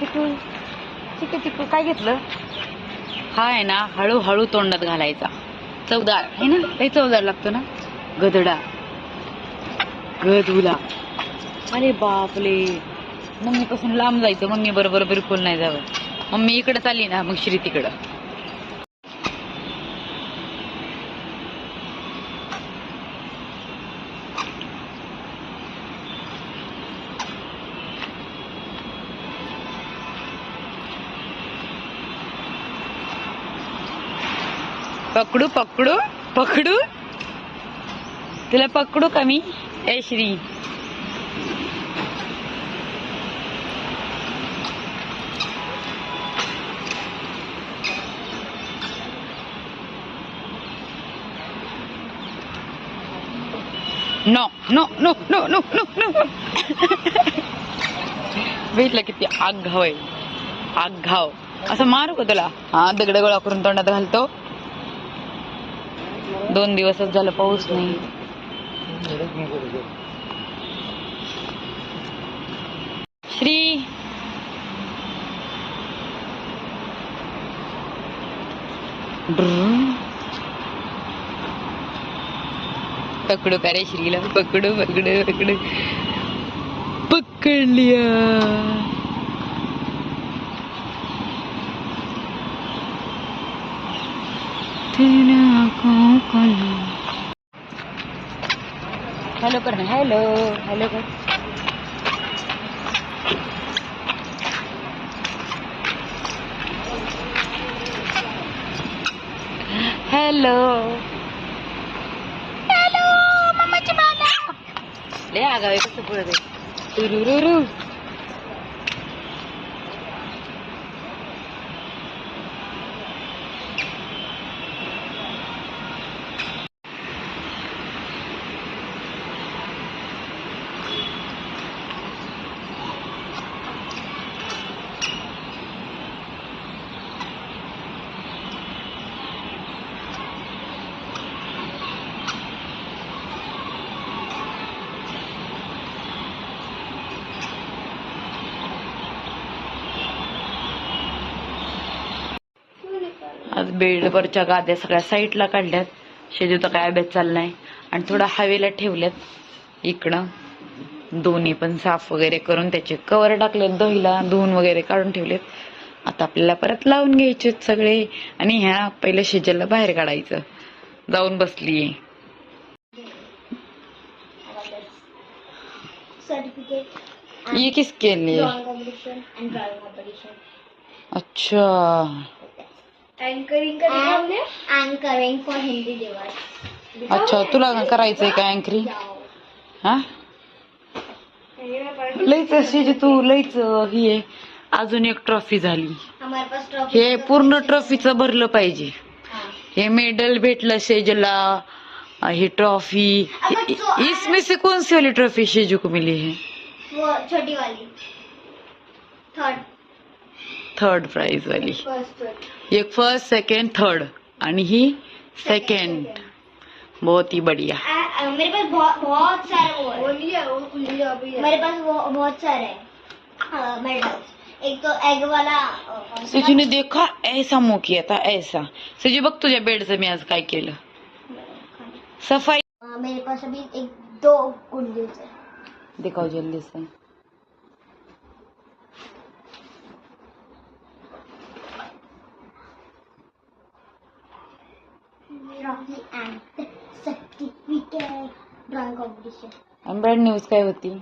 चिकू चिकू चिकू काय घेतलं? हा आहे ना हळूहळू तोंडात घालायचा. चवदार आहे ना? काही चवदार लागतो ना? गदडा. गदुला. अरे बापले मम्मीपासून लांब जायचं. मम्मी बरोबर बिलकुल नाही जावं. मम्मी इकडे चालली ना मग श्री तिकडं. पकडू पकडू पकडू तुला पकडू का मी ए Shree no no no no no no no भेटलं किती आग घाव आहे आग घाव असं मारू का तुला हा दगड गोळा करून तोंडात घालतो दोन दिवसच झालं पाऊस नाही. श्री पकडू का रे श्रीला? पकडू पकडू पकडू. पकड लिया. हॅलो कर ना हॅलो हॅलो कर हॅलो हॅलो मम्माची माला लय आगाव आहे कसं पुढे आज बेडवरच्या गाद्या सगळ्या साईडला काढल्यात. शेजूचा काय अभ्यास चाललाय? आणि थोडा हवेला ठेवल्यात. इकडं दोन्ही पण साफ वगैरे करून त्याचे कवर टाकलेत दहीला धुवून वगैरे काढून ठेवलेत. आता आपल्याला परत लावून घ्यायचे सगळे. आणि ह्या पहिल्या शेजाला बाहेर काढायचं. जाऊन बसलीये ये लिए? and drawing competition. अच्छा. हमने? अच्छा तुला करायचंय का अँकरी हा? लईच शेजू तू लईच ही आहे. अजून एक ट्रॉफी झाली. हमारे पास ट्रॉफी हे पूर्ण ट्रॉफीचं भरलं पाहिजे. हे. मेडल भेटलं शेजला हे ट्रॉफी इसमें से कौन सी वाली ट्रॉफी शेजू को मिली है? वो छोटी वाली थर्ड थर्ड प्राइज वाली फर्स्ट एक फ़र्स्ट सेकेंड थर्ड आणि ही सेकेंड बहुत ही बढ़िया. मेरे पास बहुत बहुत सारे वो है मेरे पास बहुत सारे मेडल्स एक तो एग वाला अ, ने देखा ऐसा मुँह किया था ऐसा। सेजू बघ तुझ्या बेडचं मी आज काय केलं. सफ़ाई मेरे पास अभी एक दो है। दिखाओ जल्दी से trophy and certificate drawing competition आणि बॅड न्यूज़ काय होती है।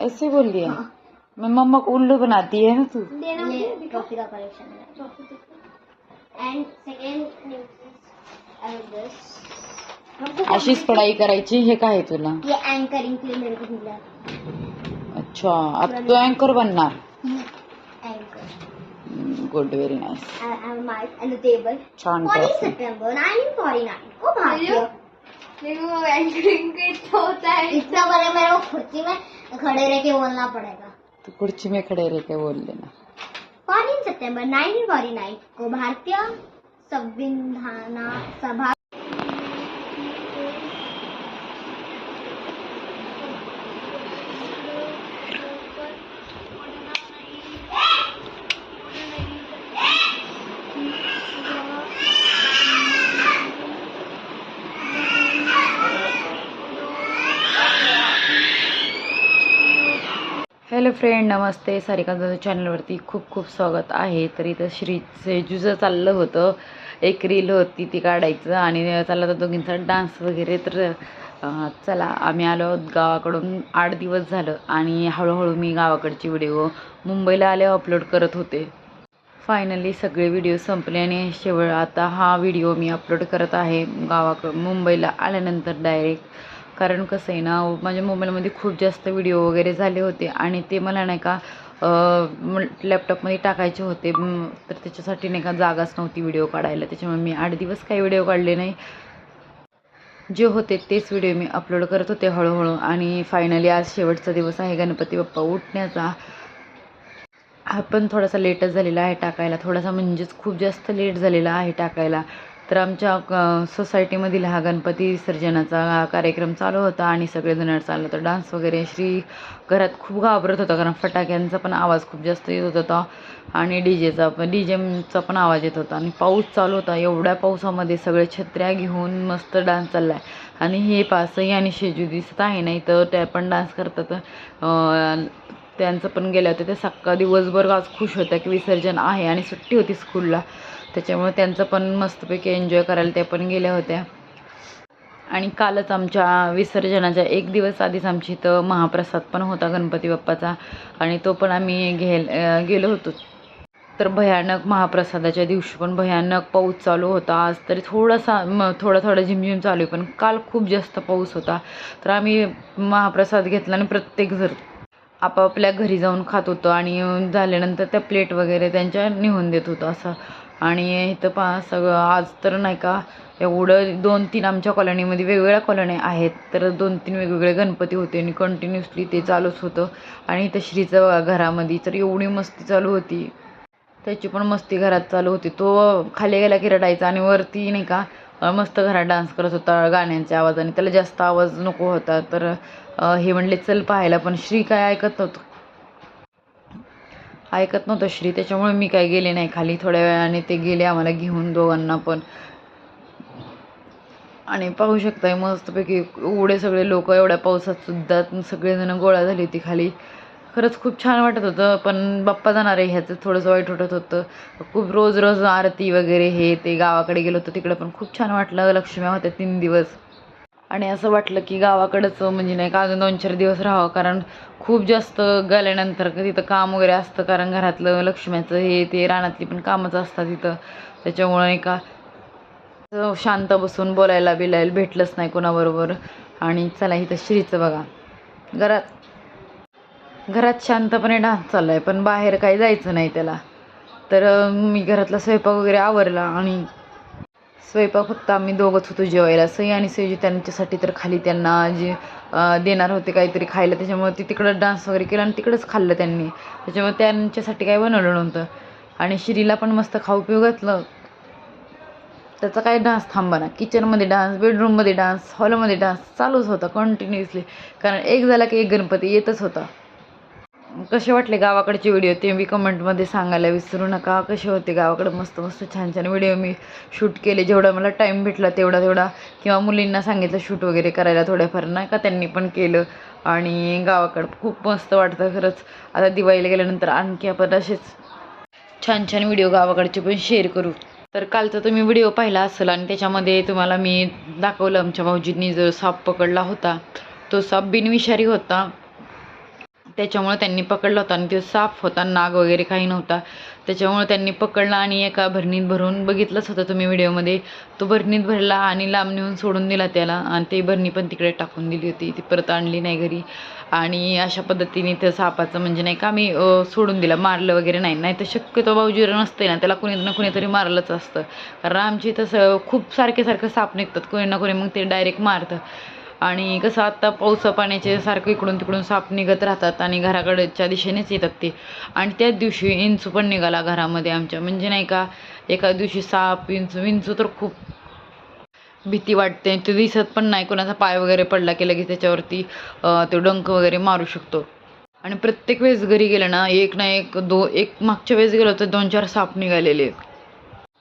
ऐसे बोल दिया मैं मम्मा को उल्लू बनाती है ना तू? ये ट्रॉफी का कलेक्शन है। एंड सेकेंड हमको अशीच पढ़ाई करायची हे काय तुला? ये एंकरिंग के लिए मेरे को मिला। अच्छा आता तू अँकर बनणार good very nice. and my and the table. छान 40 ट्रॉफी सितंबर 1949 को भारतीय देखो एंकरिंग का इतना होता है इतना बड़े मेरे को कुर्सी में खड़े रह के बोलना पड़ेगा। तो कुर्सी में खड़े रह के बोल लेना 14 सितंबर 1949 को भारतीय संविधान सभा हॅलो फ्रेंड नमस्ते. सारिकांचं चॅनलवरती खूप खूप स्वागत आहे. तर इथं श्री सेजूचं चाललं होतं. एक रील होती ती काढायचं आणि चालला तर दोघींचा डान्स वगैरे. तर चला आम्ही आलो गावाकडून. आठ दिवस झालं आणि हळूहळू मी गावाकडची व्हिडिओ मुंबईला आले अपलोड करत होते. फायनली सगळे व्हिडिओ संपले आणि शेवट आता हा व्हिडिओ मी अपलोड करत आहे गावाक मुंबईला आल्यानंतर डायरेक्ट कारण कसं आहे ना माझ्या मोबाईलमध्ये खूप जास्त व्हिडिओ वगैरे झाले होते आणि ते मला नाही का लॅपटॉपमध्ये टाकायचे होते. तर त्याच्यासाठी नाही का जागाच नव्हती व्हिडिओ काढायला. त्याच्यामुळे मी आठ दिवस काही व्हिडिओ काढले नाही. जे होते तेच व्हिडिओ मी अपलोड करत होते हळूहळू. आणि फायनली आज शेवटचा दिवस आहे गणपती बाप्पा उठण्याचा. हा पण थोडासा लेटच झालेला आहे टाकायला. थोडासा म्हणजेच खूप जास्त लेट झालेला आहे टाकायला. तर आमच्या सोसायटीमधील हा गणपती विसर्जनाचा कार्यक्रम चालू होता आणि सगळेजण चाललं होतं. डान्स वगैरे श्री घरात खूप घाबरत होता कारण फटाक्यांचा पण आवाज खूप जास्त येत होता आणि डी जेचा पण डी जेचा पण आवाज येत होता आणि पाऊस चालू होता. एवढ्या पावसामध्ये सगळे छत्र्या घेऊन मस्त डान्स चालला आहे आणि हे पासही आणि शेजू दिसत आहे नाही तर त्या पण डान्स करतात. त्यांचं पण गेलं होत्या. ते सकाळ दिवसभर आज खुश होत्या की विसर्जन आहे आणि सुट्टी होती स्कूलला त्याच्यामुळे त्यांचं पण मस्तपैकी एन्जॉय करायला त्या पण गेल्या होत्या. आणि कालच आमच्या विसर्जनाच्या एक दिवस आधीच आमच्या इथं महाप्रसाद पण होता गणपती बाप्पाचा. आणि तो पण आम्ही घेल गेलो होतो. तर भयानक महाप्रसादाच्या दिवशी पण भयानक पाऊस चालू होता. आज तरी थोडासा म थोडा थोडा झिमझिम चालू आहे पण काल खूप जास्त पाऊस होता. तर आम्ही महाप्रसाद घेतला आणि प्रत्येक जर आपापल्या घरी जाऊन खात होतो आणि झाल्यानंतर त्या प्लेट वगैरे त्यांच्या नेऊन देत होतो असं. आणि इथं पहा सगळं आज तर नाही का एवढं दोन तीन आमच्या कॉलनीमध्ये वेगवेगळ्या कॉलनी आहेत तर दोन तीन वेगवेगळे गणपती होते आणि कंटिन्युअसली ते चालूच होतं. आणि इथं श्रीचं घरामध्ये तर एवढी मस्ती चालू होती. त्याची पण मस्ती घरात चालू होती. तो खाली गेला की रडायचा आणि वरती नाही का मस्त घरात डान्स करत होता गाण्यांच्या आवाजाने त्याला जास्त आवाज नको होता. तर हे म्हणले चल पाहायला. पण श्री काय ऐकत नव्हतं. ऐकत नव्हतं श्री त्याच्यामुळे मी काय गेले नाही खाली थोड्या वेळाने. ते गेले आम्हाला घेऊन दोघांना पण. आणि पाहू शकताय मस्तपैकी एवढे सगळे लोक एवढ्या पावसात सुद्धा सगळेजण गोळा झाली होती खाली. खरंच खूप छान वाटत होतं पण बाप्पा जाणार आहे ह्याचं थोडंसं वाईट वाटत होतं. खूप रोज रोज आरती वगैरे हे ते गावाकडे गेलो होतं तिकडं पण खूप छान वाटलं. लक्ष्म्या होत्या तीन दिवस. आणि असं वाटलं की गावाकडंच म्हणजे नाही का अजून दोन चार दिवस राहावं कारण खूप जास्त गेल्यानंतर तिथं काम वगैरे असतं कारण घरातलं लक्ष्म्याचं हे ते रानातली पण कामच असतात तिथं. त्याच्यामुळं नाही का असं शांत बसून बोलायला बिलायला भेटलंच नाही कोणाबरोबर. आणि चला इथं श्रीचं बघा. घरात घरात शांतपणे डान्स चालला आहे पण बाहेर काही जायचं नाही त्याला. तर मी घरातला स्वयंपाक वगैरे आवरला आणि स्वयंपाक फक्त आम्ही दोघंच होतो जेवायला. सई आणि सईजी त्यांच्यासाठी तर खाली त्यांना जे देणार होते काहीतरी खायला त्याच्यामुळे ती तिकडं डान्स वगैरे केला आणि तिकडंच खाल्लं त्यांनी. त्याच्यामुळे त्यांच्यासाठी काही बनवलं नव्हतं. आणि श्रीला पण मस्त खाऊ पिऊ घातलं. त्याचा काय डान्स थांबा ना. किचनमध्ये डान्स बेडरूममध्ये डान्स हॉलमध्ये डान्स चालूच होता कंटिन्युअसली कारण एक झाला की एक गणपती येतच होता. कसे वाटले गावाकडचे व्हिडिओ ते मी कमेंटमध्ये सांगायला विसरू नका. कसे होते गावाकडे? मस्त मस्त छान छान व्हिडिओ मी शूट केले. जेवढा मला टाईम भेटला तेवढा तेवढा. किंवा मुलींना सांगितलं शूट वगैरे करायला थोड्याफार. नाही का त्यांनी पण केलं. आणि गावाकडं खूप मस्त वाटतं खरंच. आता दिवाळीला गेल्यानंतर आणखी आपण असेच छान छान व्हिडिओ गावाकडचे पण शेअर करू. तर कालचा तुम्ही व्हिडिओ पाहिला असेल आणि त्याच्यामध्ये तुम्हाला मी दाखवलं आमच्या भाऊजींनी जो साप पकडला होता. तो साप बिनविषारी होता. त्याच्यामुळे त्यांनी पकडला होता. आणि तो साफ होता नाग वगैरे काही नव्हता. त्याच्यामुळे त्यांनी पकडला आणि एका भरणीत भरून बघितलंच होतं तुम्ही व्हिडिओमध्ये. तो भरणीत भरला आणि लांब नेऊन सोडून दिला त्याला. आणि ते भरणी पण तिकडे टाकून दिली होती. ती परत आणली नाही घरी. आणि अशा पद्धतीने त्या सापाचं म्हणजे नाही का आम्ही सोडून दिला. मारलं वगैरे नाही. नाही तर शक्यतो भाऊजीर नसते ना. त्याला कुणी ना कुणीतरी मारलंच असतं. कारण आमची तसं खूप सारखे सारखं साप निघतात. कोणी ना कोणी मग ते डायरेक्ट मारतं. आणि कसं आत्ता पावसा पाण्याचे सारखं इकडून तिकडून साप निघत राहतात आणि घराकडच्या दिशेनेच येतात ते. आणि त्याच दिवशी इंचू पण निघाला घरामध्ये आमच्या. म्हणजे नाही का एका दिवशी साप विंचू विंचू तर खूप भीती वाटते. ते दिसत पण नाही. कोणाचा पाय वगैरे पडला की लगेच त्याच्यावरती तो डंक वगैरे मारू शकतो. आणि प्रत्येक वेळेस घरी गेलं ना एक ना एक दो एक मागच्या वेळेस गेलो तर दोन चार साप निघालेले.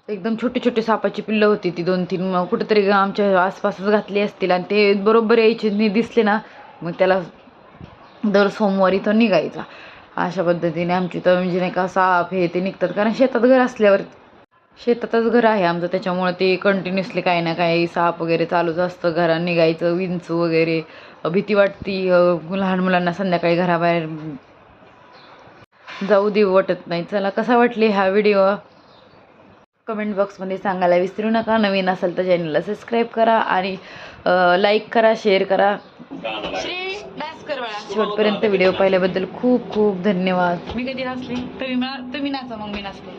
एकदम छोटी छोटी सापाची पिल्लं होती ती दोन तीन. मग कुठेतरी आमच्या आसपासच घातली असतील आणि ते बरोबर यायचे दिसले ना मग त्याला दर सोमवारी तो निघायचा. अशा पद्धतीने आमची तर म्हणजे नाही का साप हे ते निघतात. कारण शेतात घर असल्यावर शेतातच घर आहे आमचं. त्याच्यामुळे ते कंटिन्युअसली काही ना काही साप वगैरे चालूच असतं. घरा निघायचं विंचू वगैरे भीती वाटती लहान मुलांना संध्याकाळी घराबाहेर जाऊ देऊ वाटत नाही. चला कसा वाटले हा व्हिडिओ कमेंट बॉक्समध्ये सांगायला विसरू नका. नवीन असेल तर चॅनलला सबस्क्राईब करा आणि लाईक करा शेअर करा. शेवटपर्यंत व्हिडिओ पाहिल्याबद्दल खूप खूप धन्यवाद. मी कधी नाचली? तुम्ही तुम्ही नाचा मग मी नाचतो.